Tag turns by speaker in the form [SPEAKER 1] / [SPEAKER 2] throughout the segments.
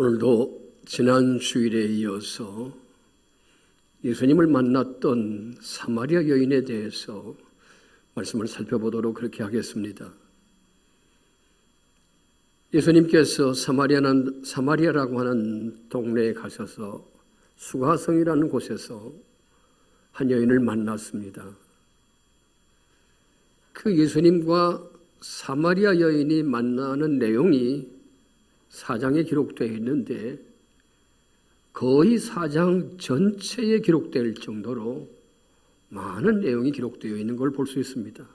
[SPEAKER 1] 오늘도 지난 주일에 이어서 예수님을 만났던 사마리아 여인에 대해서 말씀을 살펴보도록 그렇게 하겠습니다. 예수님께서 사마리아는, 사마리아라고 하는 동네에 가셔서 수가성이라는 곳에서 한 여인을 만났습니다. 그 예수님과 사마리아 여인이 만나는 내용이 사장에 기록되어 있는데 거의 사장 전체에 기록될 정도로 많은 내용이 기록되어 있는 걸 볼 수 있습니다.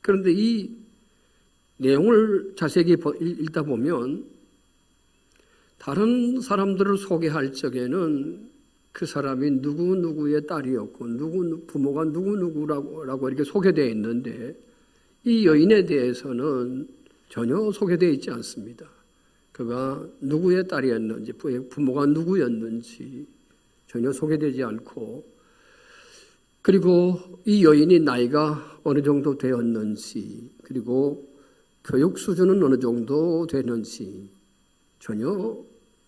[SPEAKER 1] 그런데 이 내용을 자세히 읽다 보면 다른 사람들을 소개할 적에는 그 사람이 누구 누구의 딸이었고 누구 부모가 누구 누구라고 이렇게 소개되어 있는데 이 여인에 대해서는 전혀 소개되어 있지 않습니다. 그가 누구의 딸이었는지 부모가 누구였는지 전혀 소개되지 않고 그리고 이 여인이 나이가 어느 정도 되었는지 그리고 교육 수준은 어느 정도 되는지 전혀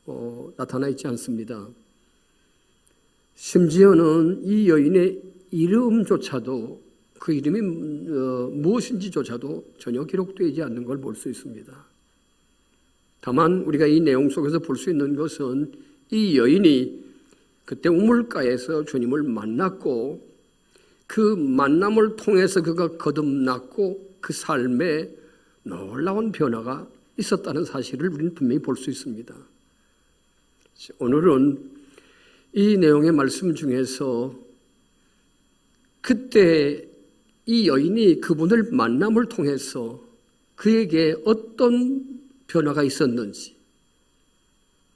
[SPEAKER 1] 어, 나타나 있지 않습니다. 심지어는 이 여인의 이름조차도 그 이름이 어, 무엇인지조차도 전혀 기록되지 않는 걸 볼 수 있습니다. 다만 우리가 이 내용 속에서 볼 수 있는 것은 이 여인이 그때 우물가에서 주님을 만났고 그 만남을 통해서 그가 거듭났고 그 삶에 놀라운 변화가 있었다는 사실을 우리는 분명히 볼 수 있습니다. 오늘은 이 내용의 말씀 중에서 그때 이 여인이 그분을 만남을 통해서 그에게 어떤 변화가 있었는지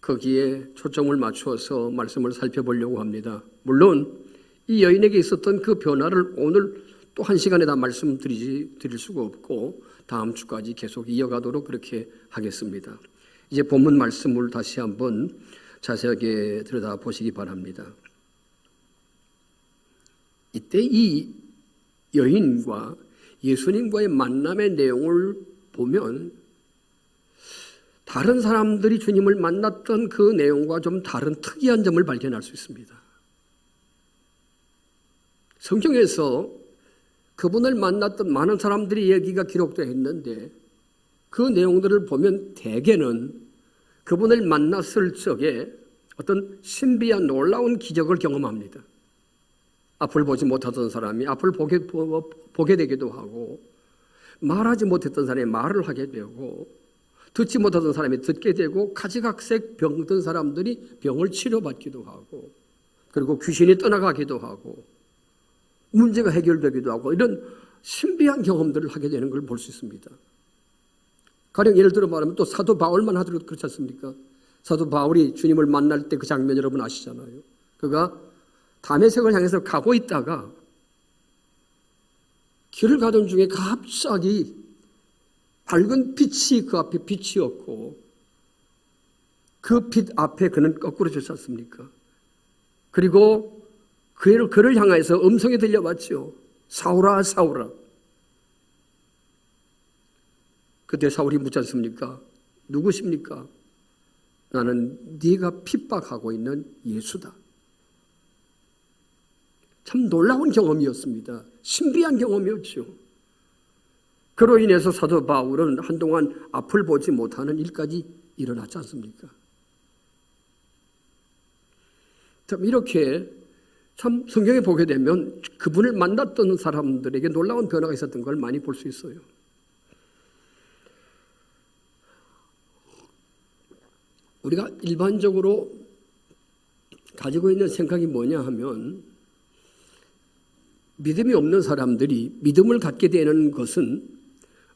[SPEAKER 1] 거기에 초점을 맞추어서 말씀을 살펴보려고 합니다. 물론 이 여인에게 있었던 그 변화를 오늘 또 한 시간에 다 말씀드리지 드릴 수가 없고 다음 주까지 계속 이어가도록 그렇게 하겠습니다. 이제 본문 말씀을 다시 한번 자세하게 들여다 보시기 바랍니다. 이때 이 여인과 예수님과의 만남의 내용을 보면 다른 사람들이 주님을 만났던 그 내용과 좀 다른 특이한 점을 발견할 수 있습니다. 성경에서 그분을 만났던 많은 사람들이 얘기가 기록되어 있는데 그 내용들을 보면 대개는 그분을 만났을 적에 어떤 신비한 놀라운 기적을 경험합니다. 앞을 보지 못하던 사람이 앞을 보게, 보게 되기도 하고 말하지 못했던 사람이 말을 하게 되고 듣지 못하던 사람이 듣게 되고 가지각색 병든 사람들이 병을 치료받기도 하고 그리고 귀신이 떠나가기도 하고 문제가 해결되기도 하고 이런 신비한 경험들을 하게 되는 걸 볼 수 있습니다. 가령 예를 들어 말하면 또 사도 바울만 하더라도 그렇지 않습니까? 사도 바울이 주님을 만날 때 그 장면 여러분 아시잖아요. 그가 담에색을 향해서 가고 있다가 길을 가던 중에 갑자기 밝은 빛이 그 앞에 빛이었고 그 빛 앞에 그는 거꾸로 졌지 않습니까? 그리고 그를 그를 향해서 음성이 들려왔죠. 사울아 사울아. 그때 사울이 묻지 않습니까? 누구십니까? 나는 네가 핍박하고 있는 예수다. 참 놀라운 경험이었습니다. 신비한 경험이었죠. 그로 인해서 사도 바울은 한동안 앞을 보지 못하는 일까지 일어났지 않습니까? 참 이렇게 참 성경에 보게 되면 그분을 만났던 사람들에게 놀라운 변화가 있었던 걸 많이 볼 수 있어요. 우리가 일반적으로 가지고 있는 생각이 뭐냐 하면 믿음이 없는 사람들이 믿음을 갖게 되는 것은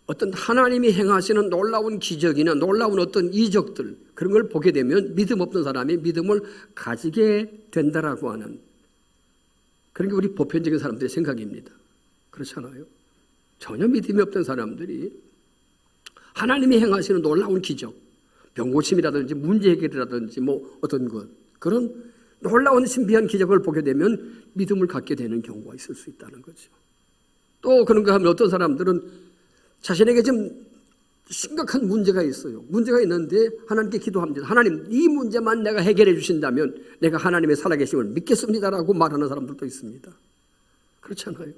[SPEAKER 1] 어떤 하나님이 행하시는 놀라운 기적이나 놀라운 어떤 이적들 그런 걸 보게 되면 믿음 없는 사람이 믿음을 가지게 된다라고 하는 그런 게 우리 보편적인 사람들의 생각입니다. 그렇잖아요. 전혀 믿음이 없던 사람들이 하나님이 행하시는 놀라운 기적, 병고침이라든지 문제 해결이라든지 뭐 어떤 것 그런 놀라운 신비한 기적을 보게 되면 믿음을 갖게 되는 경우가 있을 수 있다는 거죠. 또 그런가 하면 어떤 사람들은 자신에게 좀 심각한 문제가 있어요. 문제가 있는데 하나님께 기도합니다. 하나님, 이 문제만 내가 해결해 주신다면 내가 하나님의 살아계심을 믿겠습니다라고 말하는 사람들도 있습니다. 그렇잖아요.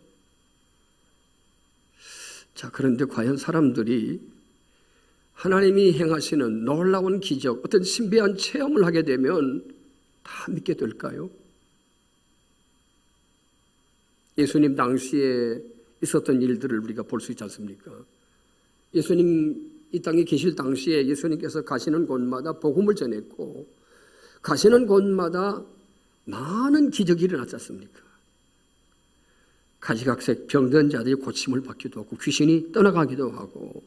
[SPEAKER 1] 자, 그런데 과연 사람들이 하나님이 행하시는 놀라운 기적, 어떤 신비한 체험을 하게 되면 다 믿게 될까요? 예수님 당시에 있었던 일들을 우리가 볼 수 있지 않습니까? 예수님 이 땅에 계실 당시에 예수님께서 가시는 곳마다 복음을 전했고 가시는 곳마다 많은 기적이 일어났지 않습니까? 가지각색 병든 자들이 고침을 받기도 하고 귀신이 떠나가기도 하고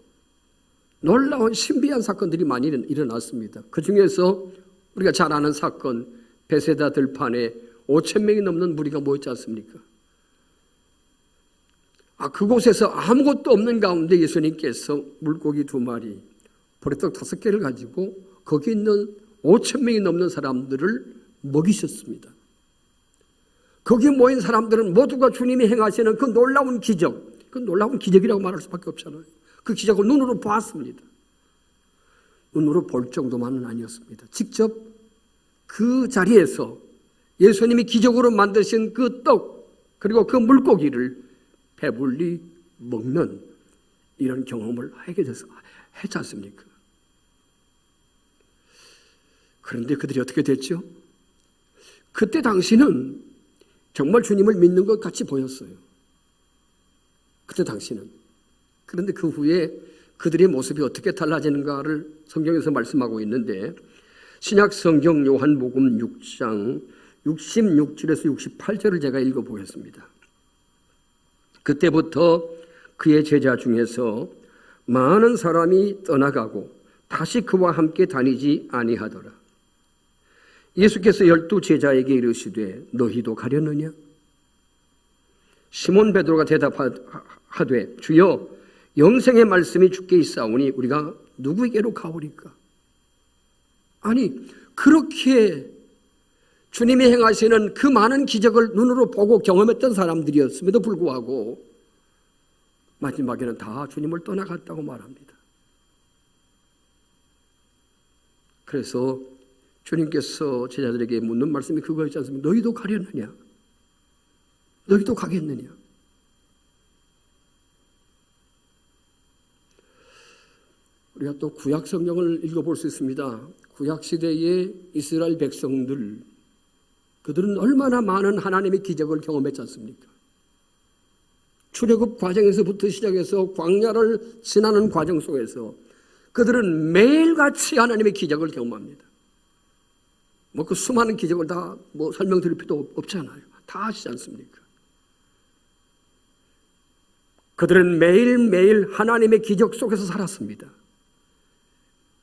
[SPEAKER 1] 놀라운 신비한 사건들이 많이 일어났습니다. 그 중에서 우리가 잘 아는 사건 베세다 들판에 5천 명이 넘는 무리가 모였지 않습니까? 아, 그곳에서 아무것도 없는 가운데 예수님께서 물고기 두 마리, 보리떡 다섯 개를 가지고 거기 있는 5천 명이 넘는 사람들을 먹이셨습니다. 거기 모인 사람들은 모두가 주님이 행하시는 그 놀라운 기적, 그 놀라운 기적이라고 말할 수밖에 없잖아요. 그 기적을 눈으로 보았습니다. 눈으로 볼 정도만은 아니었습니다. 직접 그 자리에서 예수님이 기적으로 만드신 그 떡, 그리고 그 물고기를 배불리 먹는 이런 경험을 하게 돼서 했지 않습니까? 그런데 그들이 어떻게 됐죠? 그때 당시는 정말 주님을 믿는 것 같이 보였어요. 그때 당시는. 그런데 그 후에 그들의 모습이 어떻게 달라지는가를 성경에서 말씀하고 있는데 신약 성경 요한복음 6장 66절에서 68절을 제가 읽어 보겠습니다. 그때부터 그의 제자 중에서 많은 사람이 떠나가고 다시 그와 함께 다니지 아니하더라. 예수께서 열두 제자에게 이르시되 너희도 가려느냐? 시몬 베드로가 대답하되 주여 영생의 말씀이 주께 있사오니 우리가 누구에게로 가오리까? 아니 그렇게 주님이 행하시는 그 많은 기적을 눈으로 보고 경험했던 사람들이었음에도 불구하고 마지막에는 다 주님을 떠나갔다고 말합니다. 그래서 주님께서 제자들에게 묻는 말씀이 그거였지 않습니까? 너희도 가려느냐? 너희도 가겠느냐? 우리가 또 구약 성경을 읽어볼 수 있습니다. 구약 시대의 이스라엘 백성들 그들은 얼마나 많은 하나님의 기적을 경험했지 않습니까? 출애굽 과정에서부터 시작해서 광야를 지나는 과정 속에서 그들은 매일같이 하나님의 기적을 경험합니다. 뭐 그 수많은 기적을 다 뭐 설명드릴 필요도 없잖아요. 다 아시지 않습니까? 그들은 매일매일 하나님의 기적 속에서 살았습니다.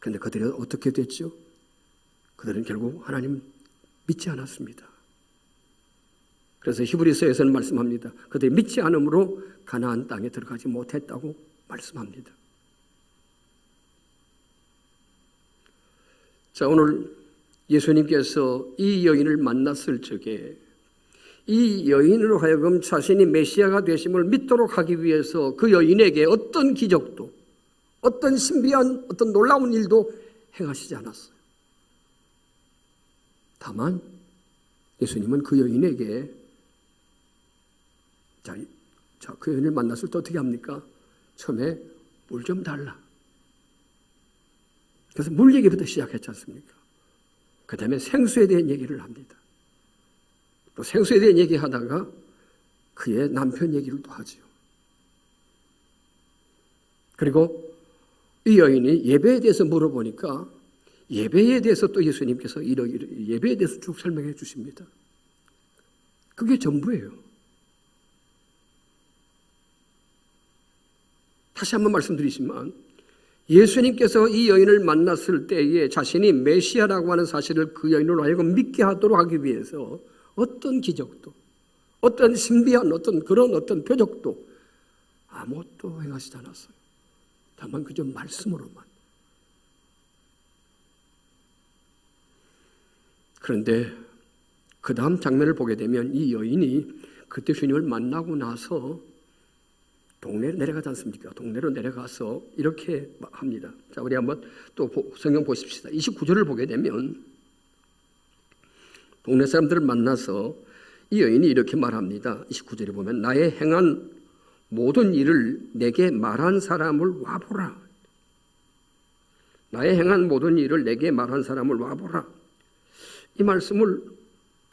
[SPEAKER 1] 그런데 그들이 어떻게 됐죠? 그들은 결국 하나님 믿지 않았습니다. 그래서 히브리서에서는 말씀합니다. 그들이 믿지 않으므로 가나안 땅에 들어가지 못했다고 말씀합니다. 자, 오늘 예수님께서 이 여인을 만났을 적에 이 여인으로 하여금 자신이 메시아가 되심을 믿도록 하기 위해서 그 여인에게 어떤 기적도 어떤 신비한 어떤 놀라운 일도 행하시지 않았어요. 다만 예수님은 그 여인에게 자, 자, 그 여인을 만났을 때 어떻게 합니까? 처음에 물 좀 달라. 그래서 물 얘기부터 시작했지 않습니까? 그 다음에 생수에 대한 얘기를 합니다. 또 생수에 대한 얘기 하다가 그의 남편 얘기를 또 하지요. 그리고 이 여인이 예배에 대해서 물어보니까 예배에 대해서 또 예수님께서 이러기를 예배에 대해서 쭉 설명해 주십니다. 그게 전부예요. 다시 한번 말씀드리지만 예수님께서 이 여인을 만났을 때에 자신이 메시아라고 하는 사실을 그 여인으로 하여금 믿게 하도록 하기 위해서 어떤 기적도 어떤 신비한 어떤 그런 어떤 표적도 아무것도 행하시지 않았어요. 다만 그저 말씀으로만. 그런데 그 다음 장면을 보게 되면 이 여인이 그때 주님을 만나고 나서 동네로 내려가지 않습니까? 동네로 내려가서 이렇게 합니다. 자, 우리 한번 또 보- 성경 보십시다. 29절을 보게 되면 동네 사람들을 만나서 이 여인이 이렇게 말합니다. 29절에 보면 나의 행한 모든 일을 내게 말한 사람을 와보라. 나의 행한 모든 일을 내게 말한 사람을 와보라. 이 말씀을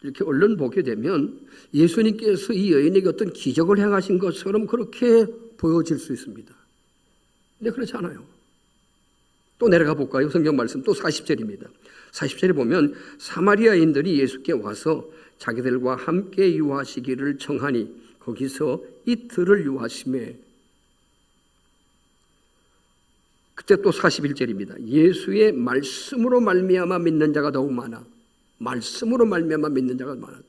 [SPEAKER 1] 이렇게 얼른 보게 되면 예수님께서 이 여인에게 어떤 기적을 행하신 것처럼 그렇게 보여질 수 있습니다. 근데 그렇지 않아요. 또 내려가 볼까요? 성경 말씀 또 40절입니다. 40절에 보면 사마리아인들이 예수께 와서 자기들과 함께 유하시기를 청하니 거기서 이틀을 유하심에 그때 또 41절입니다. 예수의 말씀으로 말미암아 믿는 자가 더욱 많아. 말씀으로 말미암아 믿는 자가 많았다.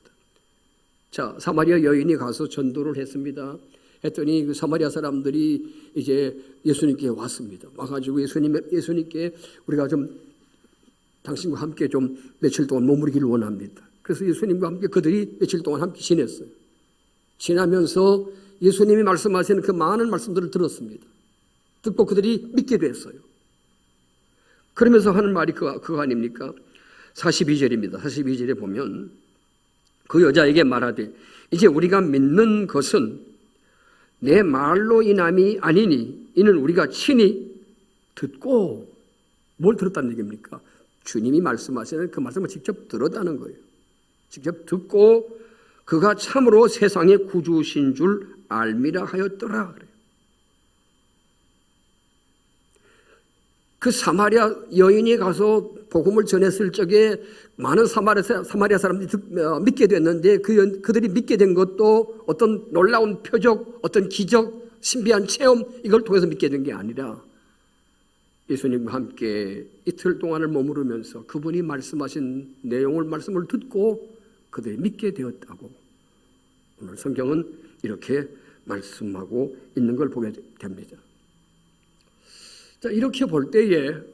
[SPEAKER 1] 자, 사마리아 여인이 가서 전도를 했습니다. 했더니 그 사마리아 사람들이 이제 예수님께 왔습니다. 와가지고 예수님 예수님께 우리가 좀 당신과 함께 좀 며칠 동안 머무르기를 원합니다. 그래서 예수님과 함께 그들이 며칠 동안 함께 지냈어요. 지나면서 예수님이 말씀하시는 그 많은 말씀들을 들었습니다. 듣고 그들이 믿게 됐어요. 그러면서 하는 말이 그거, 그거 아닙니까? 42절입니다. 42절에 보면 그 여자에게 말하되 이제 우리가 믿는 것은 내 말로 인함이 아니니 이는 우리가 친히 듣고 뭘 들었다는 얘기입니까? 주님이 말씀하시는 그 말씀을 직접 들었다는 거예요. 직접 듣고 그가 참으로 세상의 구주신 줄 알미라 하였더라 그래요. 그 사마리아 여인이 가서 복음을 전했을 적에 많은 사마리아, 사마리아 사람들이 듣- 어, 믿게 됐는데 그, 연- 그들이 믿게 된 것도 어떤 놀라운 표적, 어떤 기적, 신비한 체험 이걸 통해서 믿게 된 게 아니라 예수님과 함께 이틀 동안을 머무르면서 그분이 말씀하신 내용을 말씀을 듣고 그들이 믿게 되었다고 오늘 성경은 이렇게 말씀하고 있는 걸 보게 됩니다. 자, 이렇게 볼 때에 어,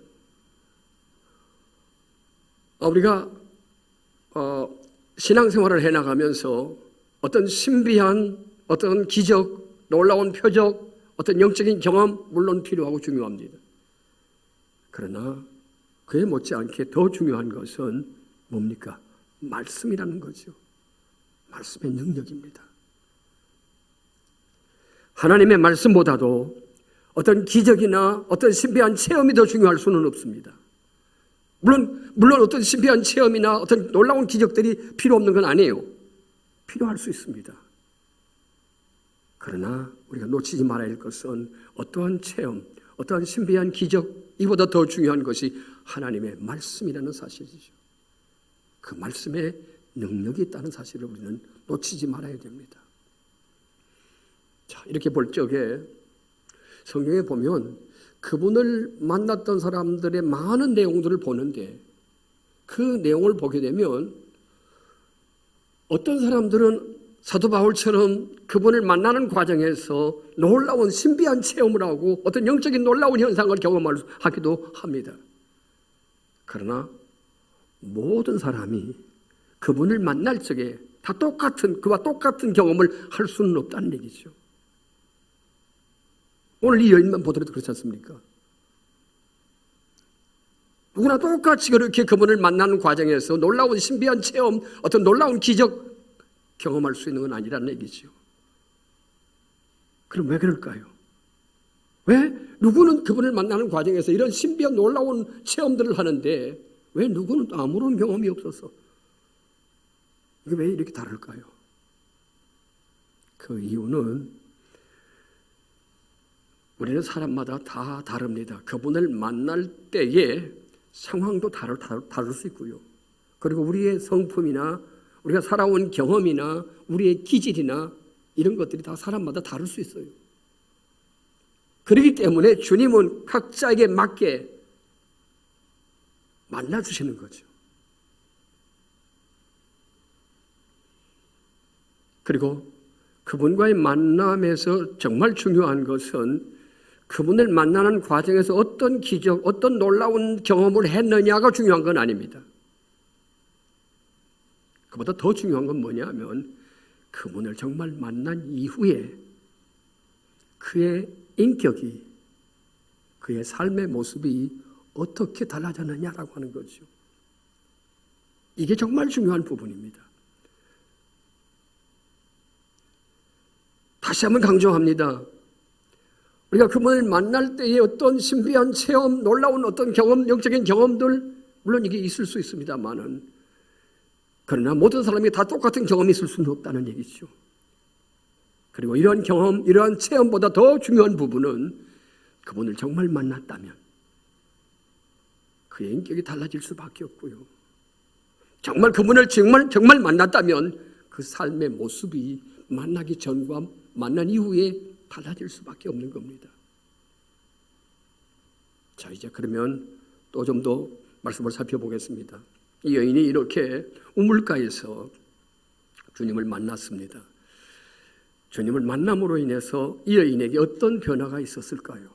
[SPEAKER 1] 우리가 어, 신앙생활을 해나가면서 어떤 신비한 어떤 기적, 놀라운 표적, 어떤 영적인 경험 물론 필요하고 중요합니다. 그러나 그에 못지않게 더 중요한 것은 뭡니까? 말씀이라는 거죠. 말씀의 능력입니다. 하나님의 말씀보다도 어떤 기적이나 어떤 신비한 체험이 더 중요할 수는 없습니다. 물론, 물론 어떤 신비한 체험이나 어떤 놀라운 기적들이 필요 없는 건 아니에요. 필요할 수 있습니다. 그러나 우리가 놓치지 말아야 할 것은 어떠한 체험, 어떠한 신비한 기적, 이보다 더 중요한 것이 하나님의 말씀이라는 사실이죠. 그 말씀에 능력이 있다는 사실을 우리는 놓치지 말아야 됩니다. 자, 이렇게 볼 적에 성경에 보면 그분을 만났던 사람들의 많은 내용들을 보는데 그 내용을 보게 되면 어떤 사람들은 사도 바울처럼 그분을 만나는 과정에서 놀라운 신비한 체험을 하고 어떤 영적인 놀라운 현상을 경험하기도 합니다. 그러나 모든 사람이 그분을 만날 적에 다 똑같은 그와 똑같은 경험을 할 수는 없다는 얘기죠. 오늘 이 여인만 보더라도 그렇지 않습니까? 누구나 똑같이 그렇게 그분을 만나는 과정에서 놀라운 신비한 체험, 어떤 놀라운 기적 경험할 수 있는 건 아니라는 얘기죠. 그럼 왜 그럴까요? 왜 누구는 그분을 만나는 과정에서 이런 신비한 놀라운 체험들을 하는데 왜 누구는 또 아무런 경험이 없어서 이게 왜 이렇게 다를까요? 그 이유는 우리는 사람마다 다 다릅니다. 그분을 만날 때에 상황도 다를, 다를, 다를 수 있고요. 그리고 우리의 성품이나 우리가 살아온 경험이나 우리의 기질이나 이런 것들이 다 사람마다 다를 수 있어요. 그렇기 때문에 주님은 각자에게 맞게 만나주시는 거죠. 그리고 그분과의 만남에서 정말 중요한 것은 그분을 만나는 과정에서 어떤 기적, 어떤 놀라운 경험을 했느냐가 중요한 건 아닙니다. 그보다 더 중요한 건 뭐냐면 그분을 정말 만난 이후에 그의 인격이 그의 삶의 모습이 어떻게 달라졌느냐라고 하는 거죠. 이게 정말 중요한 부분입니다. 다시 한번 강조합니다. 우리가 그분을 만날 때의 어떤 신비한 체험, 놀라운 어떤 경험, 영적인 경험들, 물론 이게 있을 수 있습니다만은, 그러나 모든 사람이 다 똑같은 경험이 있을 수는 없다는 얘기죠. 그리고 이러한 경험, 이러한 체험보다 더 중요한 부분은 그분을 정말 만났다면 그의 인격이 달라질 수밖에 없고요. 정말 그분을 정말 정말 만났다면 그 삶의 모습이 만나기 전과 만난 이후에 달라질 수밖에 없는 겁니다. 자 이제 그러면 또 좀 더 말씀을 살펴보겠습니다. 이 여인이 이렇게 우물가에서 주님을 만났습니다. 주님을 만남으로 인해서 이 여인에게 어떤 변화가 있었을까요?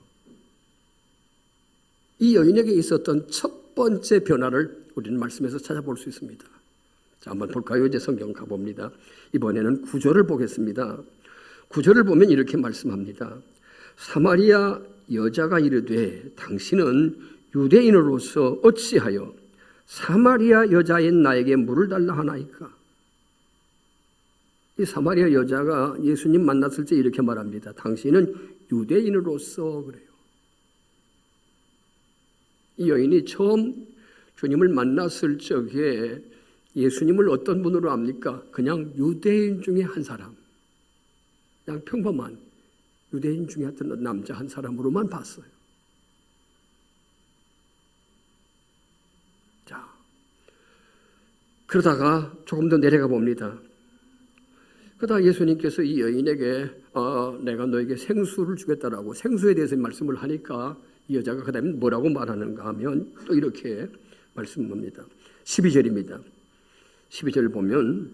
[SPEAKER 1] 이 여인에게 있었던 첫 번째 변화를 우리는 말씀에서 찾아볼 수 있습니다. 자, 한번 볼까요? 이제 성경 가봅니다. 이번에는 구절을 보겠습니다. 구절을 보면 이렇게 말씀합니다. 사마리아 여자가 이르되 당신은 유대인으로서 어찌하여 사마리아 여자인 나에게 물을 달라 하나이까? 이 사마리아 여자가 예수님 만났을 때 이렇게 말합니다. 당신은 유대인으로서 그래요. 이 여인이 처음 주님을 만났을 적에 예수님을 어떤 분으로 압니까? 그냥 유대인 중에 한 사람. 그냥 평범한 유대인 중에 어떤 남자 한 사람으로만 봤어요. 자, 그러다가 조금 더 내려가 봅니다. 그러다 예수님께서 이 여인에게 어, 내가 너에게 생수를 주겠다라고 생수에 대해서 말씀을 하니까 이 여자가 그 다음에 뭐라고 말하는가 하면 또 이렇게 말씀합니다. 12절입니다. 12절 보면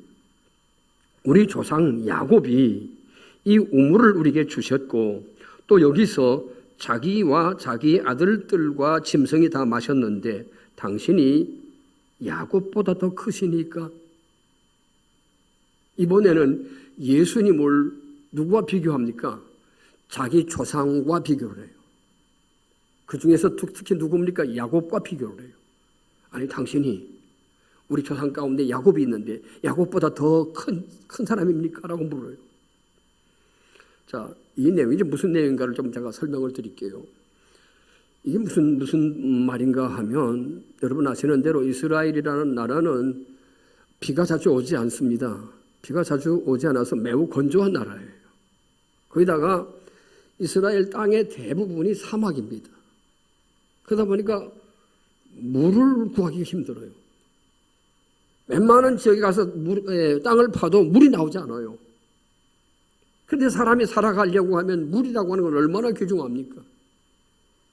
[SPEAKER 1] 우리 조상 야곱이 이 우물을 우리에게 주셨고 또 여기서 자기와 자기 아들들과 짐승이 다 마셨는데 당신이 야곱보다 더 크시니까 이번에는 예수님을 누구와 비교합니까? 자기 조상과 비교를 해요. 그 중에서 특히 누굽니까? 야곱과 비교를 해요. 아니 당신이 우리 조상 가운데 야곱이 있는데 야곱보다 더 큰 큰 사람입니까? 라고 물어요. 자, 이 내용이 이제 무슨 내용인가를 좀 제가 설명을 드릴게요. 이게 무슨 무슨 말인가 하면 여러분 아시는 대로 이스라엘이라는 나라는 비가 자주 오지 않습니다. 비가 자주 오지 않아서 매우 건조한 나라예요. 거기다가 이스라엘 땅의 대부분이 사막입니다. 그러다 보니까 물을 구하기 힘들어요. 웬만한 지역에 가서 물, 에, 땅을 파도 물이 나오지 않아요. 그런데 사람이 살아가려고 하면 물이라고 하는 건 얼마나 귀중합니까?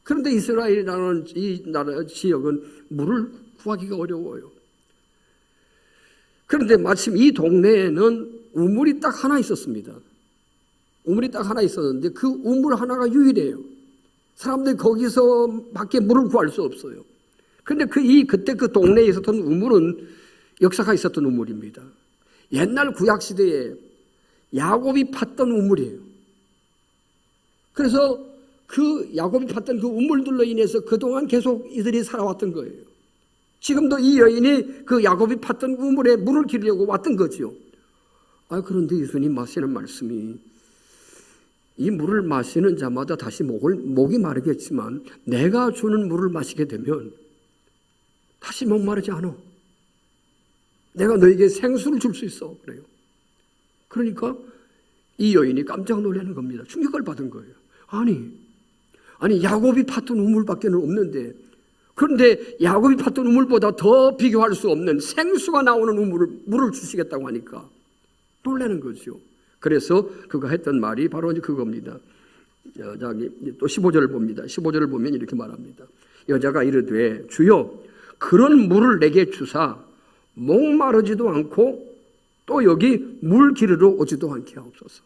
[SPEAKER 1] 그런데 이스라엘이라는 이 나라 지역은 물을 구하기가 어려워요. 그런데 마침 이 동네에는 우물이 딱 하나 있었습니다. 우물이 딱 하나 있었는데 그 우물 하나가 유일해요. 사람들이 거기서 밖에 물을 구할 수 없어요. 근데 그 이 그때 그 동네에 있었던 우물은 역사가 있었던 우물입니다. 옛날 구약 시대에 야곱이 팠던 우물이에요. 그래서 그 야곱이 팠던 그 우물들로 인해서 그동안 계속 이들이 살아왔던 거예요. 지금도 이 여인이 그 야곱이 팠던 우물에 물을 기르려고 왔던 거죠. 아, 그런데 예수님 마시는 말씀이 이 물을 마시는 자마다 다시 목을, 목이 마르겠지만 내가 주는 물을 마시게 되면 다시 목마르지 않아. 내가 너에게 생수를 줄 수 있어. 그래요. 그러니까 이 여인이 깜짝 놀라는 겁니다. 충격을 받은 거예요. 아니, 아니, 야곱이 팠던 우물밖에 없는데 그런데 야곱이 팠던 우물보다 더 비교할 수 없는 생수가 나오는 우물을 물을 주시겠다고 하니까 놀라는 거죠. 그래서 그가 했던 말이 바로 이제 그겁니다. 저기 또 15절을 봅니다. 15절을 보면 이렇게 말합니다. 여자가 이르되 주여 그런 물을 내게 주사 목마르지도 않고 또 여기 물 기르러 오지도 않게 하옵소서.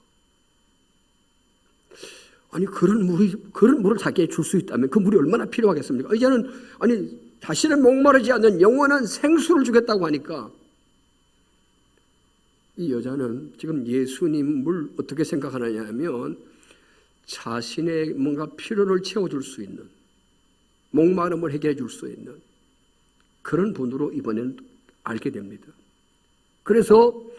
[SPEAKER 1] 아니 그런 물이 그런 물을 자기에 줄 수 있다면 그 물이 얼마나 필요하겠습니까? 이제는 아니 다시는 목마르지 않는 영원한 생수를 주겠다고 하니까 이 여자는 지금 예수님을 어떻게 생각하느냐 하면 자신의 뭔가 필요를 채워줄 수 있는 목마름을 해결해 줄 수 있는 그런 분으로 이번에는 알게 됩니다. 그래서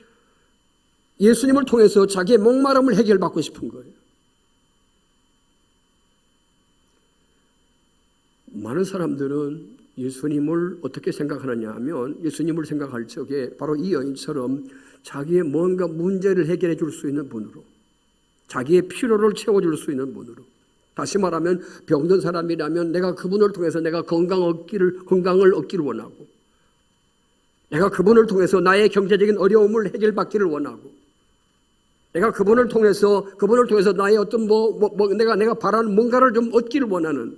[SPEAKER 1] 예수님을 통해서 자기의 목마름을 해결받고 싶은 거예요. 많은 사람들은 예수님을 어떻게 생각하느냐 하면 예수님을 생각할 적에 바로 이 여인처럼 자기의 뭔가 문제를 해결해 줄 수 있는 분으로 자기의 필요를 채워줄 수 있는 분으로 다시 말하면 병든 사람이라면 내가 그분을 통해서 내가 건강 얻기를 건강을 얻기를 원하고 내가 그분을 통해서 나의 경제적인 어려움을 해결받기를 원하고 내가 그분을 통해서 그분을 통해서 나의 어떤 뭐, 뭐, 뭐 내가 내가 바라는 뭔가를 좀 얻기를 원하는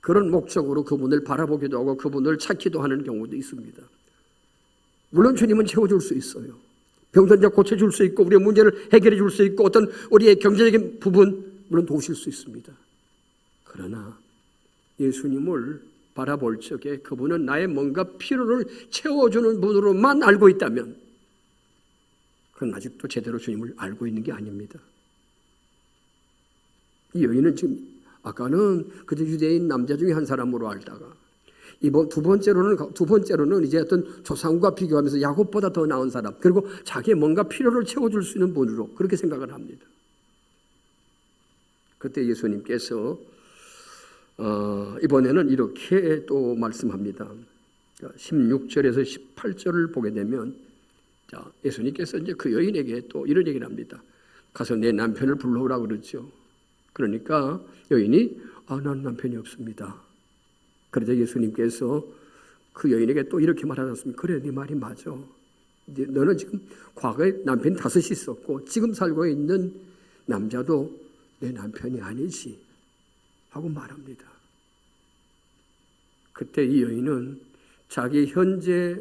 [SPEAKER 1] 그런 목적으로 그분을 바라보기도 하고 그분을 찾기도 하는 경우도 있습니다. 물론 주님은 채워줄 수 있어요. 병든 자 고쳐줄 수 있고 우리의 문제를 해결해 줄 수 있고 어떤 우리의 경제적인 부분 물론 도우실 수 있습니다. 그러나 예수님을 바라볼 적에 그분은 나의 뭔가 필요를 채워주는 분으로만 알고 있다면 그건 아직도 제대로 주님을 알고 있는 게 아닙니다. 이 여인은 지금 아까는 그저 유대인 남자 중에 한 사람으로 알다가 이번 두 번째로는 두 번째로는 이제 어떤 조상과 비교하면서 야곱보다 더 나은 사람 그리고 자기의 뭔가 필요를 채워줄 수 있는 분으로 그렇게 생각을 합니다. 그때 예수님께서 어, 이번에는 이렇게 또 말씀합니다. 16절에서 18절을 보게 되면 자, 예수님께서 이제 그 여인에게 또 이런 얘기를 합니다. 가서 내 남편을 불러오라 그러죠. 그러니까 여인이 아, 난 남편이 없습니다. 그러자 예수님께서 그 여인에게 또 이렇게 말하셨습니다. 그래, 네 말이 맞아. 너는 지금 과거에 남편 다섯이 있었고 지금 살고 있는 남자도 내 남편이 아니지 하고 말합니다. 그때 이 여인은 자기 현재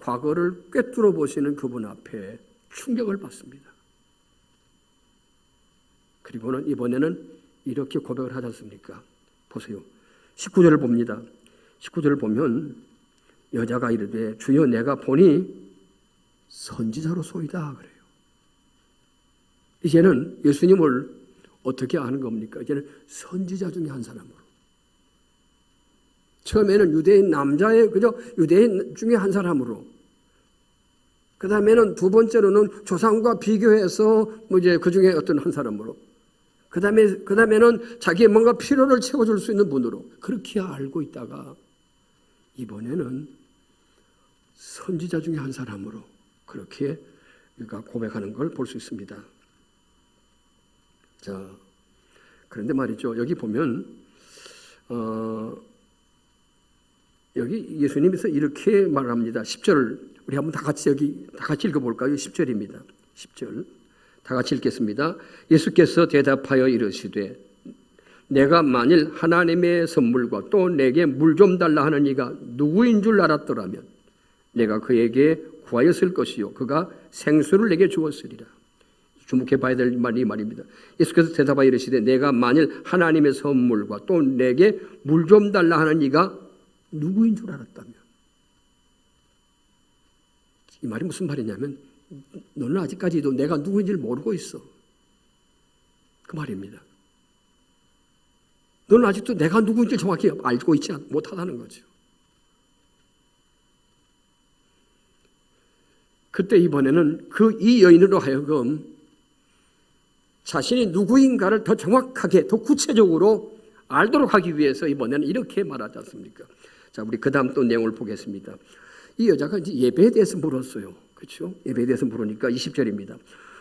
[SPEAKER 1] 과거를 꿰뚫어 보시는 그분 앞에 충격을 받습니다. 그리고는 이번에는 이렇게 고백을 하지 않습니까? 보세요. 19절을 봅니다. 19절을 보면 여자가 이르되 주여 내가 보니 선지자로 소이다 그래요. 이제는 예수님을 어떻게 아는 겁니까? 이제는 선지자 중에 한 사람으로. 처음에는 유대인 남자의 그저 유대인 중에 한 사람으로. 그 다음에는 두 번째로는 조상과 비교해서 뭐 이제 그 중에 어떤 한 사람으로. 그 다음에, 그 다음에는 자기의 뭔가 필요를 채워줄 수 있는 분으로. 그렇게 알고 있다가 이번에는 선지자 중에 한 사람으로 그렇게 그가 고백하는 걸 볼 수 있습니다. 자, 그런데 말이죠. 여기 보면, 어, 여기 예수님께서 이렇게 말합니다. 10절, 우리 한번 다 같이 여기, 다 같이 읽어볼까요? 10절입니다. 10절. 다 같이 읽겠습니다. 예수께서 대답하여 이르시되, 내가 만일 하나님의 선물과 또 내게 물 좀 달라 하는 이가 누구인 줄 알았더라면 내가 그에게 구하였을 것이요. 그가 생수를 내게 주었으리라. 주목해 봐야 될 말이 말입니다. 예수께서 대답하여 이르시되 내가 만일 하나님의 선물과 또 내게 물 좀 달라 하는 이가 누구인 줄 알았다면 이 말이 무슨 말이냐면 너는 아직까지도 내가 누구인지를 모르고 있어. 그 말입니다. 너는 아직도 내가 누구인지 정확히 알고 있지 못하다는 거죠. 그때 이번에는 그 이 여인으로 하여금 자신이 누구인가를 더 정확하게, 더 구체적으로 알도록 하기 위해서 이번에는 이렇게 말하지 않습니까? 자, 우리 그 다음 또 내용을 보겠습니다. 이 여자가 이제 예배에 대해서 물었어요. 그렇죠? 예배에 대해서 물으니까 20절입니다.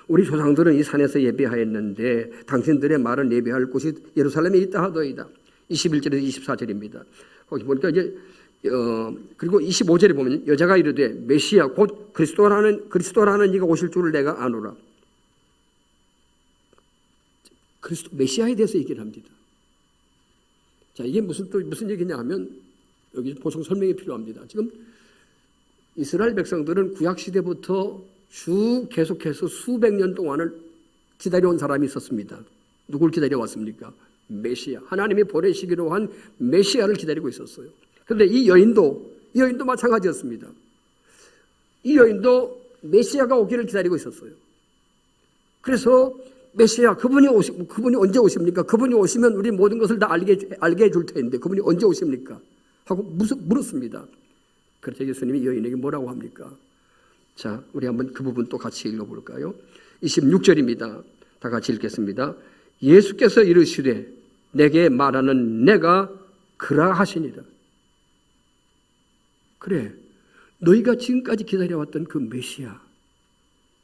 [SPEAKER 1] 우리 조상들은 이 산에서 예배하였는데 당신들의 말은 예배할 곳이 예루살렘에 있다 하더이다. 21절에서 24절입니다. 거기 보니까 이제 어, 그리고 25절에 보면 여자가 이르되 메시아 곧 그리스도라는 그리스도라는 이가 오실 줄을 내가 아노라. 그리스도 메시아에 대해서 얘기를 합니다. 자, 이게 무슨 또 무슨 얘기냐 하면 여기 보충 설명이 필요합니다. 지금 이스라엘 백성들은 구약 시대부터 쭉 계속해서 수백 년 동안을 기다려온 사람이 있었습니다. 누굴 기다려왔습니까? 메시아. 하나님이 보내시기로 한 메시아를 기다리고 있었어요. 그런데 이 여인도, 이 여인도 마찬가지였습니다. 이 여인도 메시아가 오기를 기다리고 있었어요. 그래서 메시아 그분이 오시 그분이 언제 오십니까? 그분이 오시면 우리 모든 것을 다 알게 알게 해줄 텐데 그분이 언제 오십니까? 하고 물- 물었습니다. 그래서 예수님이 여인에게 뭐라고 합니까? 자, 우리 한번 그 부분 또 같이 읽어볼까요? 26절입니다. 다 같이 읽겠습니다. 예수께서 이르시되 내게 말하는 내가 그라 하시니라. 그래, 너희가 지금까지 기다려왔던 그 메시아,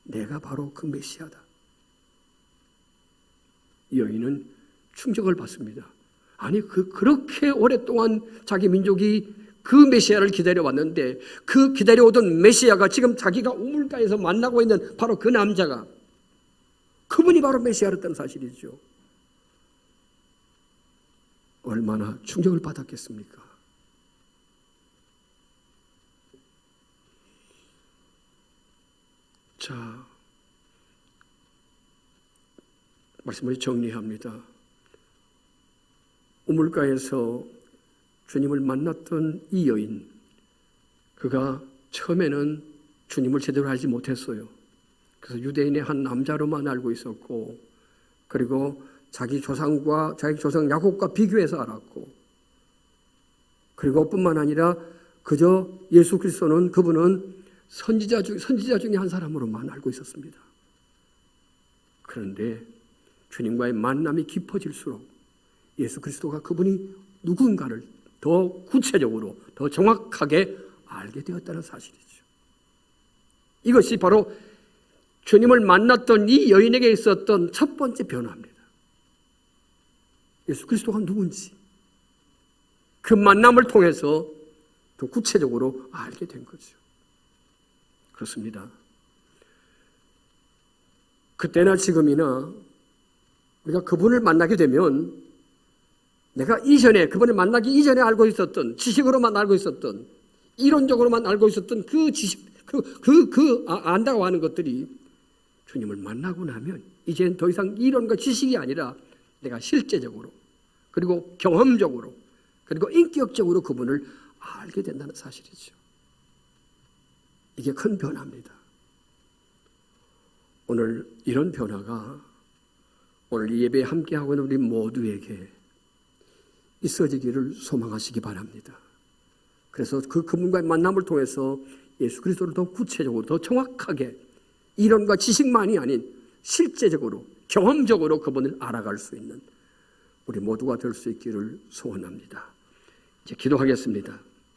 [SPEAKER 1] 내가 바로 그 메시아다. 여인은 충격을 받습니다. 아니 그 그렇게 오랫동안 자기 민족이 그 메시아를 기다려왔는데 그 기다려오던 메시아가 지금 자기가 우물가에서 만나고 있는 바로 그 남자가 그분이 바로 메시아였다는 사실이죠. 얼마나 충격을 받았겠습니까? 자, 말씀을 정리합니다. 우물가에서 주님을 만났던 이 여인, 그가 처음에는 주님을 제대로 알지 못했어요. 그래서 유대인의 한 남자로만 알고 있었고, 그리고 자기 조상과 자기 조상 야곱과 비교해서 알았고, 그리고 뿐만 아니라 그저 예수 그리스도는 그분은 선지자 중 선지자 중에 한 사람으로만 알고 있었습니다. 그런데 주님과의 만남이 깊어질수록 예수 그리스도가 그분이 누군가를 더 구체적으로 더 정확하게 알게 되었다는 사실이죠. 이것이 바로 주님을 만났던 이 여인에게 있었던 첫 번째 변화입니다. 예수 그리스도가 누군지 그 만남을 통해서 더 구체적으로 알게 된 거죠. 그렇습니다. 그때나 지금이나 우리가 그분을 만나게 되면 내가 이전에 그분을 만나기 이전에 알고 있었던 지식으로만 알고 있었던 이론적으로만 알고 있었던 그 지식 그그 그, 그 아- 안다고 하는 것들이 주님을 만나고 나면 이제는 더 이상 이론과 지식이 아니라 내가 실제적으로 그리고 경험적으로 그리고 인격적으로 그분을 알게 된다는 사실이죠. 이게 큰 변화입니다. 오늘 이런 변화가 오늘 이 예배에 함께하고 있는 우리 모두에게 있어지기를 소망하시기 바랍니다. 그래서 그 그분과의 만남을 통해서 예수 그리스도를 더 구체적으로 더 정확하게 이론과 지식만이 아닌 실제적으로 경험적으로 그분을 알아갈 수 있는 우리 모두가 될 수 있기를 소원합니다. 이제 기도하겠습니다.